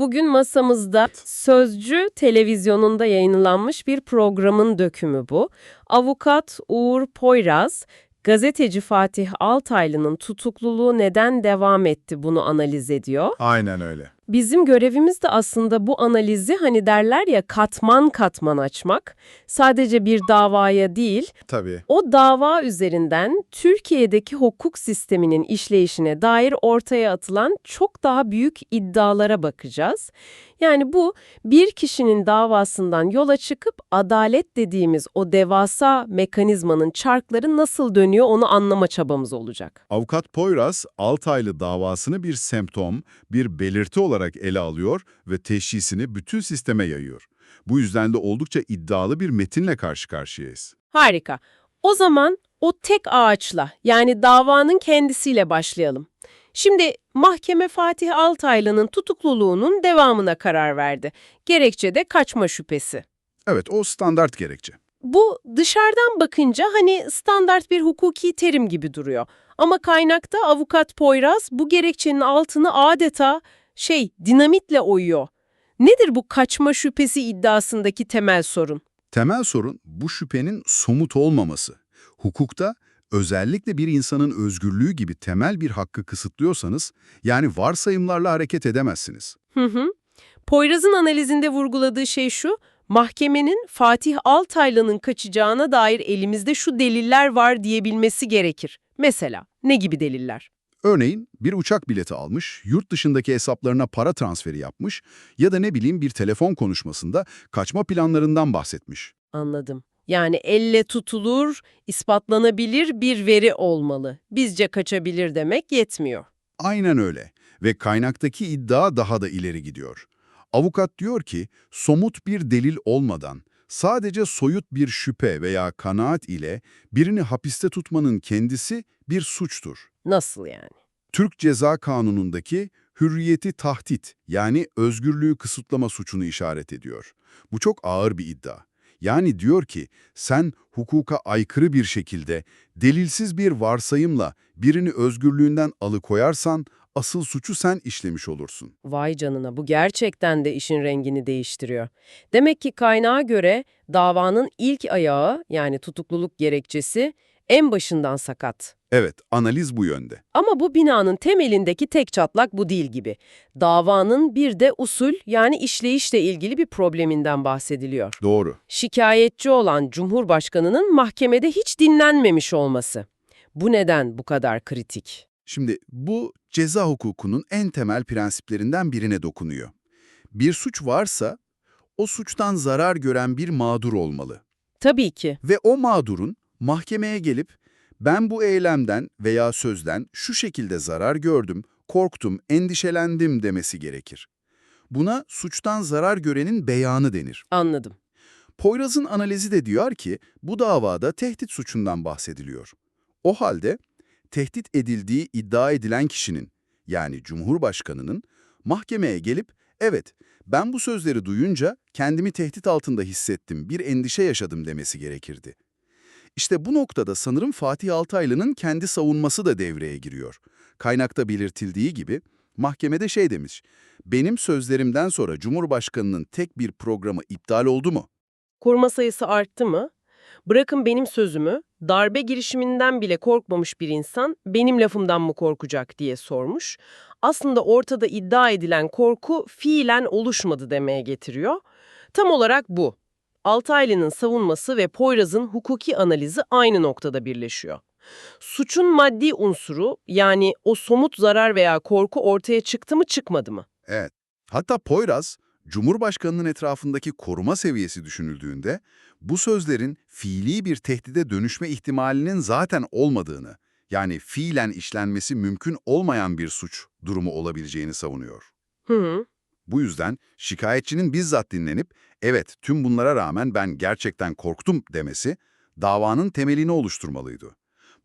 Bugün masamızda Sözcü televizyonunda yayınlanmış bir programın dökümü bu. Avukat Uğur Poyraz, gazeteci Fatih Altaylı'nın tutukluluğu neden devam etti bunu analiz ediyor. Aynen öyle. Bizim görevimiz de aslında bu analizi hani derler ya katman katman açmak. Sadece bir davaya değil, Tabii. o dava üzerinden Türkiye'deki hukuk sisteminin işleyişine dair ortaya atılan çok daha büyük iddialara bakacağız. Yani bu bir kişinin davasından yola çıkıp adalet dediğimiz o devasa mekanizmanın çarkları nasıl dönüyor onu anlama çabamız olacak. Avukat Poyraz, Altaylı davasını bir semptom, bir belirti olarak ele alıyor ve teşhisini bütün sisteme yayıyor. Bu yüzden de oldukça iddialı bir metinle karşı karşıyayız. Harika. O zaman o tek ağaçla yani davanın kendisiyle başlayalım. Şimdi mahkeme Fatih Altaylı'nın tutukluluğunun devamına karar verdi. Gerekçe de kaçma şüphesi. Evet, o standart gerekçe. Bu dışarıdan bakınca hani standart bir hukuki terim gibi duruyor. Ama kaynakta avukat Poyraz bu gerekçenin altını adeta şey dinamitle oyuyor. Nedir bu kaçma şüphesi iddiasındaki temel sorun? Temel sorun bu şüphenin somut olmaması. Hukukta özellikle bir insanın özgürlüğü gibi temel bir hakkı kısıtlıyorsanız, yani varsayımlarla hareket edemezsiniz. Hı hı. Poyraz'ın analizinde vurguladığı şey şu, mahkemenin Fatih Altaylı'nın kaçacağına dair elimizde şu deliller var diyebilmesi gerekir. Mesela ne gibi deliller? Örneğin bir uçak bileti almış, yurt dışındaki hesaplarına para transferi yapmış ya da ne bileyim bir telefon konuşmasında kaçma planlarından bahsetmiş. Anladım. Yani elle tutulur, ispatlanabilir bir veri olmalı. Bizce kaçabilir demek yetmiyor. Aynen öyle ve kaynaktaki iddia daha da ileri gidiyor. Avukat diyor ki somut bir delil olmadan sadece soyut bir şüphe veya kanaat ile birini hapiste tutmanın kendisi bir suçtur. Nasıl yani? Türk Ceza Kanunu'ndaki hürriyeti tahdit yani özgürlüğü kısıtlama suçunu işaret ediyor. Bu çok ağır bir iddia. Yani diyor ki sen hukuka aykırı bir şekilde delilsiz bir varsayımla birini özgürlüğünden alıkoyarsan asıl suçu sen işlemiş olursun. Vay canına bu gerçekten de işin rengini değiştiriyor. Demek ki kaynağa göre davanın ilk ayağı yani tutukluluk gerekçesi en başından sakat. Evet, analiz bu yönde. Ama bu binanın temelindeki tek çatlak bu değil gibi. Davanın bir de usul yani işleyişle ilgili bir probleminden bahsediliyor. Doğru. Şikayetçi olan Cumhurbaşkanı'nın mahkemede hiç dinlenmemiş olması. Bu neden bu kadar kritik? Şimdi bu ceza hukukunun en temel prensiplerinden birine dokunuyor. Bir suç varsa o suçtan zarar gören bir mağdur olmalı. Tabii ki. Ve o mağdurun mahkemeye gelip ben bu eylemden veya sözden şu şekilde zarar gördüm, korktum, endişelendim demesi gerekir. Buna suçtan zarar görenin beyanı denir. Anladım. Poyraz'ın analizi de diyor ki bu davada tehdit suçundan bahsediliyor. O halde tehdit edildiği iddia edilen kişinin yani Cumhurbaşkanı'nın mahkemeye gelip evet ben bu sözleri duyunca kendimi tehdit altında hissettim, bir endişe yaşadım demesi gerekirdi. İşte bu noktada sanırım Fatih Altaylı'nın kendi savunması da devreye giriyor. Kaynakta belirtildiği gibi mahkemede şey demiş, benim sözlerimden sonra Cumhurbaşkanı'nın tek bir programı iptal oldu mu? Koruma sayısı arttı mı? Bırakın benim sözümü, darbe girişiminden bile korkmamış bir insan benim lafımdan mı korkacak diye sormuş. Aslında ortada iddia edilen korku fiilen oluşmadı demeye getiriyor. Tam olarak bu. Altaylı'nın savunması ve Poyraz'ın hukuki analizi aynı noktada birleşiyor. Suçun maddi unsuru yani o somut zarar veya korku ortaya çıktı mı çıkmadı mı? Evet. Hatta Poyraz, Cumhurbaşkanı'nın etrafındaki koruma seviyesi düşünüldüğünde bu sözlerin fiili bir tehdide dönüşme ihtimalinin zaten olmadığını, yani fiilen işlenmesi mümkün olmayan bir suç durumu olabileceğini savunuyor. Hı hı. Bu yüzden şikayetçinin bizzat dinlenip, evet tüm bunlara rağmen ben gerçekten korktum demesi, davanın temelini oluşturmalıydı.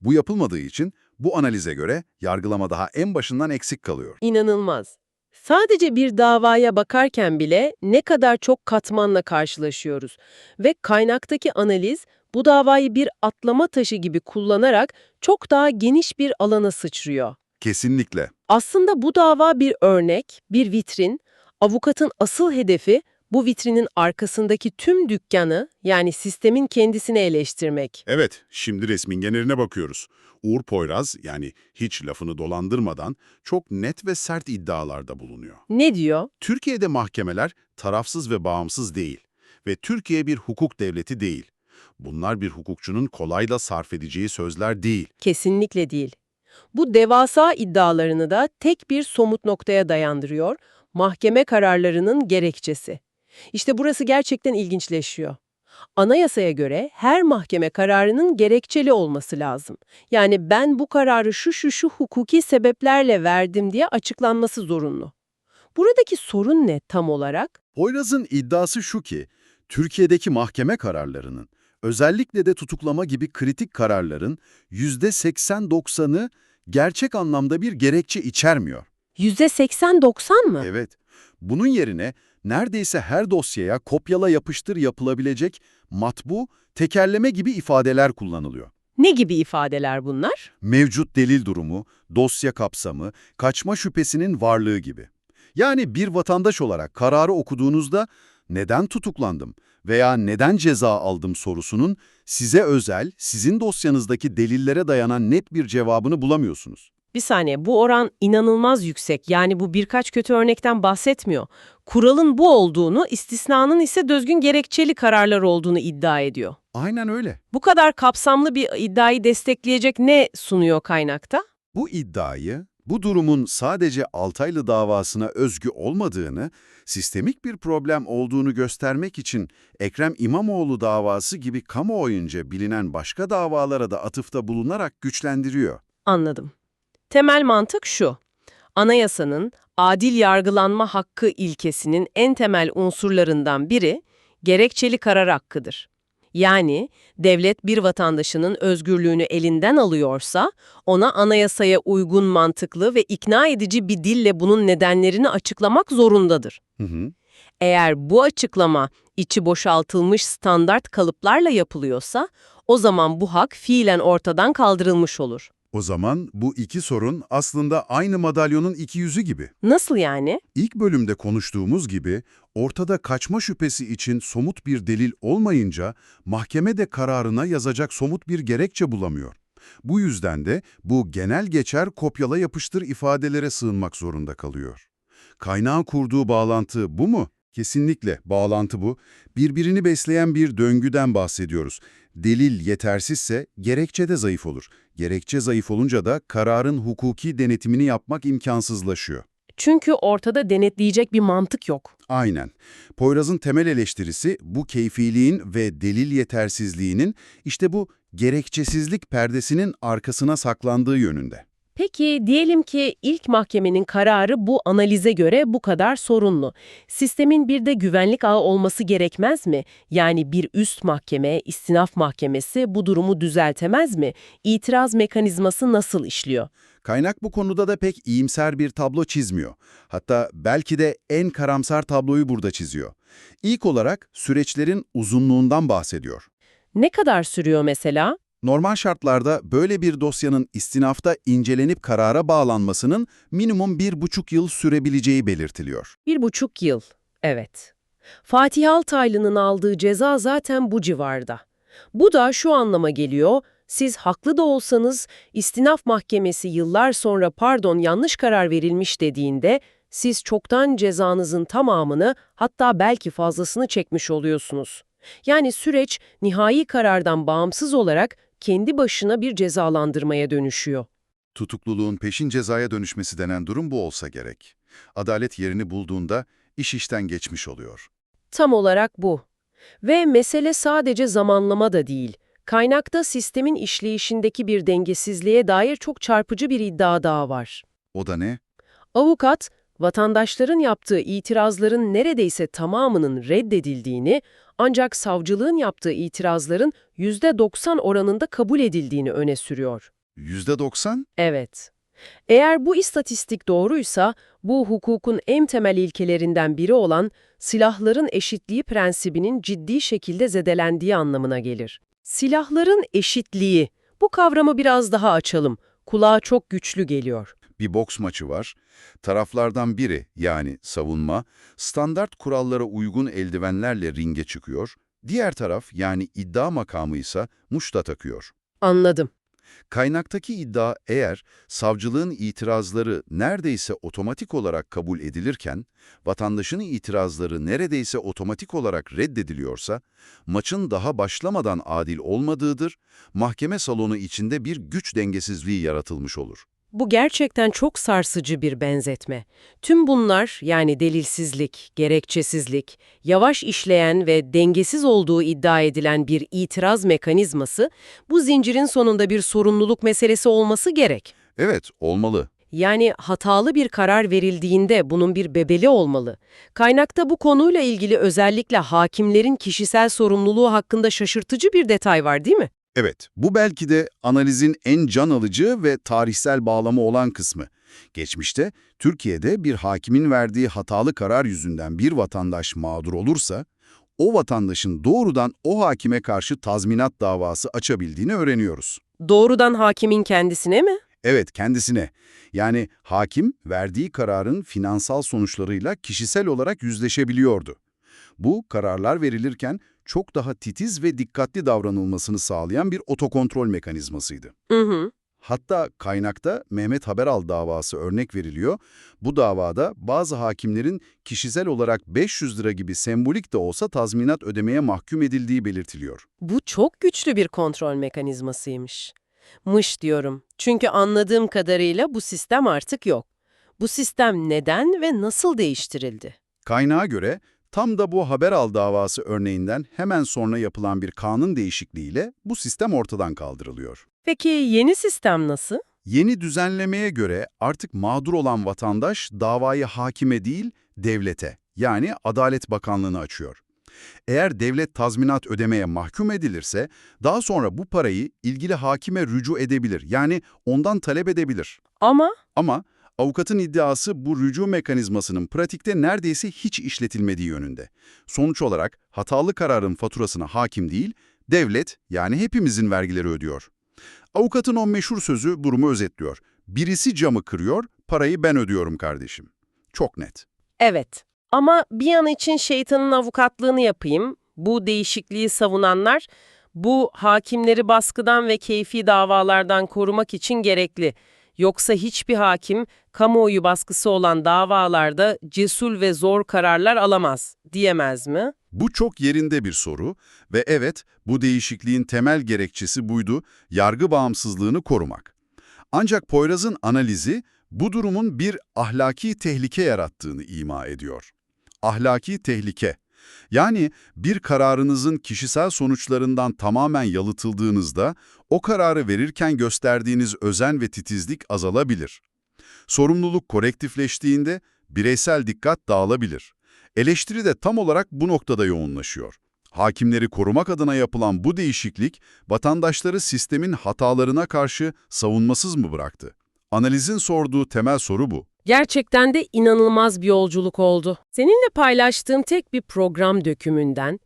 Bu yapılmadığı için bu analize göre yargılama daha en başından eksik kalıyor. İnanılmaz. Sadece bir davaya bakarken bile ne kadar çok katmanla karşılaşıyoruz ve kaynaktaki analiz bu davayı bir atlama taşı gibi kullanarak çok daha geniş bir alana sıçrıyor. Kesinlikle. Aslında bu dava bir örnek, bir vitrin Avukatın asıl hedefi bu vitrinin arkasındaki tüm dükkanı yani sistemin kendisini eleştirmek. Evet, şimdi resmin geneline bakıyoruz. Uğur Poyraz yani hiç lafını dolandırmadan çok net ve sert iddialarda bulunuyor. Ne diyor? Türkiye'de mahkemeler tarafsız ve bağımsız değil ve Türkiye bir hukuk devleti değil. Bunlar bir hukukçunun kolayla sarf edeceği sözler değil. Kesinlikle değil. Bu devasa iddialarını da tek bir somut noktaya dayandırıyor, mahkeme kararlarının gerekçesi. İşte burası gerçekten ilginçleşiyor. Anayasaya göre her mahkeme kararının gerekçeli olması lazım. Yani ben bu kararı şu şu şu hukuki sebeplerle verdim diye açıklanması zorunlu. Buradaki sorun ne tam olarak? Poyraz'ın iddiası şu ki, Türkiye'deki mahkeme kararlarının, özellikle de tutuklama gibi kritik kararların %80-90'ı gerçek anlamda bir gerekçe içermiyor. %80-90 mı? Evet, bunun yerine neredeyse her dosyaya kopyala yapıştır yapılabilecek matbu, tekerleme gibi ifadeler kullanılıyor. Ne gibi ifadeler bunlar? Mevcut delil durumu, dosya kapsamı, kaçma şüphesinin varlığı gibi. Yani bir vatandaş olarak kararı okuduğunuzda neden tutuklandım veya neden ceza aldım sorusunun size özel, sizin dosyanızdaki delillere dayanan net bir cevabını bulamıyorsunuz. Bir saniye bu oran inanılmaz yüksek. Yani bu birkaç kötü örnekten bahsetmiyor. Kuralın bu olduğunu, istisnanın ise düzgün gerekçeli kararlar olduğunu iddia ediyor. Aynen öyle. Bu kadar kapsamlı bir iddiayı destekleyecek ne sunuyor kaynakta? Bu iddiayı, bu durumun sadece Altaylı davasına özgü olmadığını, sistemik bir problem olduğunu göstermek için Ekrem İmamoğlu davası gibi kamuoyunca bilinen başka davalara da atıfta bulunarak güçlendiriyor. Anladım. Temel mantık şu. Anayasanın adil yargılanma hakkı ilkesinin en temel unsurlarından biri gerekçeli karar hakkıdır. Yani devlet bir vatandaşının özgürlüğünü elinden alıyorsa ona anayasaya uygun mantıklı ve ikna edici bir dille bunun nedenlerini açıklamak zorundadır. Hı hı. Eğer bu açıklama içi boşaltılmış standart kalıplarla yapılıyorsa o zaman bu hak fiilen ortadan kaldırılmış olur. O zaman bu iki sorun aslında aynı madalyonun iki yüzü gibi. Nasıl yani? İlk bölümde konuştuğumuz gibi ortada kaçma şüphesi için somut bir delil olmayınca mahkeme de kararına yazacak somut bir gerekçe bulamıyor. Bu yüzden de bu genel geçer kopyala yapıştır ifadelere sığınmak zorunda kalıyor. Kaynağın kurduğu bağlantı bu mu? Kesinlikle bağlantı bu. Birbirini besleyen bir döngüden bahsediyoruz. Delil yetersizse gerekçe de zayıf olur. Gerekçe zayıf olunca da kararın hukuki denetimini yapmak imkansızlaşıyor. Çünkü ortada denetleyecek bir mantık yok. Aynen. Poyraz'ın temel eleştirisi bu keyfiliğin ve delil yetersizliğinin işte bu gerekçesizlik perdesinin arkasına saklandığı yönünde. Peki diyelim ki ilk mahkemenin kararı bu analize göre bu kadar sorunlu. Sistemin bir de güvenlik ağı olması gerekmez mi? Yani bir üst mahkeme, istinaf mahkemesi bu durumu düzeltemez mi? İtiraz mekanizması nasıl işliyor? Kaynak bu konuda da pek iyimser bir tablo çizmiyor. Hatta belki de en karamsar tabloyu burada çiziyor. İlk olarak süreçlerin uzunluğundan bahsediyor. Ne kadar sürüyor mesela? Normal şartlarda böyle bir dosyanın istinafta incelenip karara bağlanmasının minimum bir buçuk yıl sürebileceği belirtiliyor. Bir buçuk yıl. Evet. Fatih Altaylı'nın aldığı ceza zaten bu civarda. Bu da şu anlama geliyor, siz haklı da olsanız istinaf mahkemesi yıllar sonra pardon yanlış karar verilmiş dediğinde siz çoktan cezanızın tamamını hatta belki fazlasını çekmiş oluyorsunuz. Yani süreç nihai karardan bağımsız olarak kendi başına bir cezalandırmaya dönüşüyor. Tutukluluğun peşin cezaya dönüşmesi denen durum bu olsa gerek. Adalet yerini bulduğunda iş işten geçmiş oluyor. Tam olarak bu. Ve mesele sadece zamanlama da değil. Kaynakta sistemin işleyişindeki bir dengesizliğe dair çok çarpıcı bir iddia daha var. O da ne? Avukat, vatandaşların yaptığı itirazların neredeyse tamamının reddedildiğini, ancak savcılığın yaptığı itirazların %90 oranında kabul edildiğini öne sürüyor. %90? Evet. Eğer bu istatistik doğruysa, bu hukukun en temel ilkelerinden biri olan silahların eşitliği prensibinin ciddi şekilde zedelendiği anlamına gelir. Silahların eşitliği, bu kavramı biraz daha açalım. Kulağa çok güçlü geliyor. Bir boks maçı var. Taraflardan biri yani savunma standart kurallara uygun eldivenlerle ringe çıkıyor. Diğer taraf yani iddia makamı ise muşta takıyor. Anladım. Kaynaktaki iddia eğer savcılığın itirazları neredeyse otomatik olarak kabul edilirken, vatandaşın itirazları neredeyse otomatik olarak reddediliyorsa, maçın daha başlamadan adil olmadığıdır, mahkeme salonu içinde bir güç dengesizliği yaratılmış olur. Bu gerçekten çok sarsıcı bir benzetme. Tüm bunlar yani delilsizlik, gerekçesizlik, yavaş işleyen ve dengesiz olduğu iddia edilen bir itiraz mekanizması bu zincirin sonunda bir sorumluluk meselesi olması gerek. Evet, olmalı. Yani hatalı bir karar verildiğinde bunun bir bebeli olmalı. Kaynakta bu konuyla ilgili özellikle hakimlerin kişisel sorumluluğu hakkında şaşırtıcı bir detay var değil mi? Evet, bu belki de analizin en can alıcı ve tarihsel bağlamı olan kısmı. Geçmişte, Türkiye'de bir hakimin verdiği hatalı karar yüzünden bir vatandaş mağdur olursa, o vatandaşın doğrudan o hakime karşı tazminat davası açabildiğini öğreniyoruz. Doğrudan hakimin kendisine mi? Evet, kendisine. Yani hakim verdiği kararın finansal sonuçlarıyla kişisel olarak yüzleşebiliyordu. Bu, kararlar verilirken çok daha titiz ve dikkatli davranılmasını sağlayan bir otokontrol mekanizmasıydı. Hı hı. Hatta kaynakta Mehmet Haberal davası örnek veriliyor. Bu davada bazı hakimlerin kişisel olarak 500 lira gibi sembolik de olsa tazminat ödemeye mahkum edildiği belirtiliyor. Bu çok güçlü bir kontrol mekanizmasıymış. Mış diyorum. Çünkü anladığım kadarıyla bu sistem artık yok. Bu sistem neden ve nasıl değiştirildi? Kaynağa göre tam da bu Haberal davası örneğinden hemen sonra yapılan bir kanun değişikliğiyle bu sistem ortadan kaldırılıyor. Peki yeni sistem nasıl? Yeni düzenlemeye göre artık mağdur olan vatandaş davayı hakime değil, devlete yani Adalet Bakanlığı'na açıyor. Eğer devlet tazminat ödemeye mahkum edilirse, daha sonra bu parayı ilgili hakime rücu edebilir, yani ondan talep edebilir. Ama Ama avukatın iddiası bu rücu mekanizmasının pratikte neredeyse hiç işletilmediği yönünde. Sonuç olarak hatalı kararın faturasına hakim değil, devlet yani hepimizin vergileri ödüyor. Avukatın o meşhur sözü durumu özetliyor. Birisi camı kırıyor, parayı ben ödüyorum kardeşim. Çok net. evet. Ama bir an için şeytanın avukatlığını yapayım. Bu değişikliği savunanlar bu hakimleri baskıdan ve keyfi davalardan korumak için gerekli. Yoksa hiçbir hakim kamuoyu baskısı olan davalarda cesur ve zor kararlar alamaz diyemez mi? Bu çok yerinde bir soru ve evet bu değişikliğin temel gerekçesi buydu, yargı bağımsızlığını korumak. Ancak Poyraz'ın analizi bu durumun bir ahlaki tehlike yarattığını ima ediyor. Ahlaki tehlike. Yani bir kararınızın kişisel sonuçlarından tamamen yalıtıldığınızda o kararı verirken gösterdiğiniz özen ve titizlik azalabilir. Sorumluluk korektifleştiğinde bireysel dikkat dağılabilir. Eleştiri de tam olarak bu noktada yoğunlaşıyor. Hakimleri korumak adına yapılan bu değişiklik, vatandaşları sistemin hatalarına karşı savunmasız mı bıraktı? Analizin sorduğu temel soru bu. Gerçekten de inanılmaz bir yolculuk oldu. Seninle paylaştığım tek bir program dökümünden,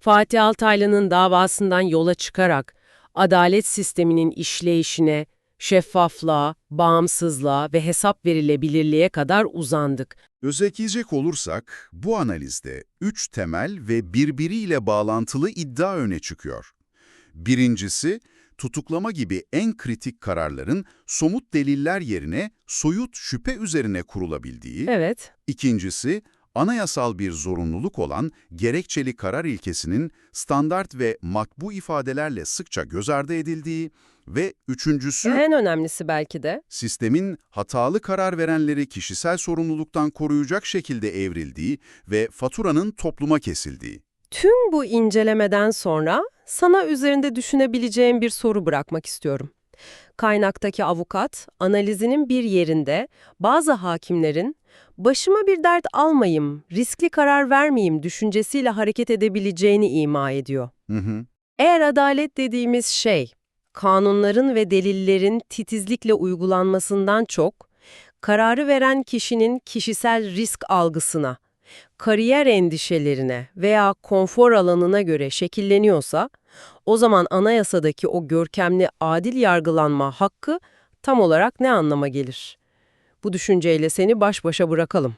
Fatih Altaylı'nın davasından yola çıkarak adalet sisteminin işleyişine, şeffaflığa, bağımsızlığa ve hesap verilebilirliğe kadar uzandık. Özetleyecek olursak, bu analizde üç temel ve birbiriyle bağlantılı iddia öne çıkıyor. Birincisi, tutuklama gibi en kritik kararların somut deliller yerine soyut şüphe üzerine kurulabildiği. Evet. İkincisi, anayasal bir zorunluluk olan gerekçeli karar ilkesinin standart ve makbu ifadelerle sıkça göz ardı edildiği ve üçüncüsü, En önemlisi belki de sistemin hatalı karar verenleri kişisel sorumluluktan koruyacak şekilde evrildiği ve faturanın topluma kesildiği. Tüm bu incelemeden sonra sana üzerinde düşünebileceğim bir soru bırakmak istiyorum. Kaynaktaki avukat, analizinin bir yerinde bazı hakimlerin başıma bir dert almayayım, riskli karar vermeyeyim düşüncesiyle hareket edebileceğini ima ediyor. Hı hı. Eğer adalet dediğimiz şey, kanunların ve delillerin titizlikle uygulanmasından çok, kararı veren kişinin kişisel risk algısına, kariyer endişelerine veya konfor alanına göre şekilleniyorsa, o zaman anayasadaki o görkemli adil yargılanma hakkı tam olarak ne anlama gelir? Bu düşünceyle seni baş başa bırakalım.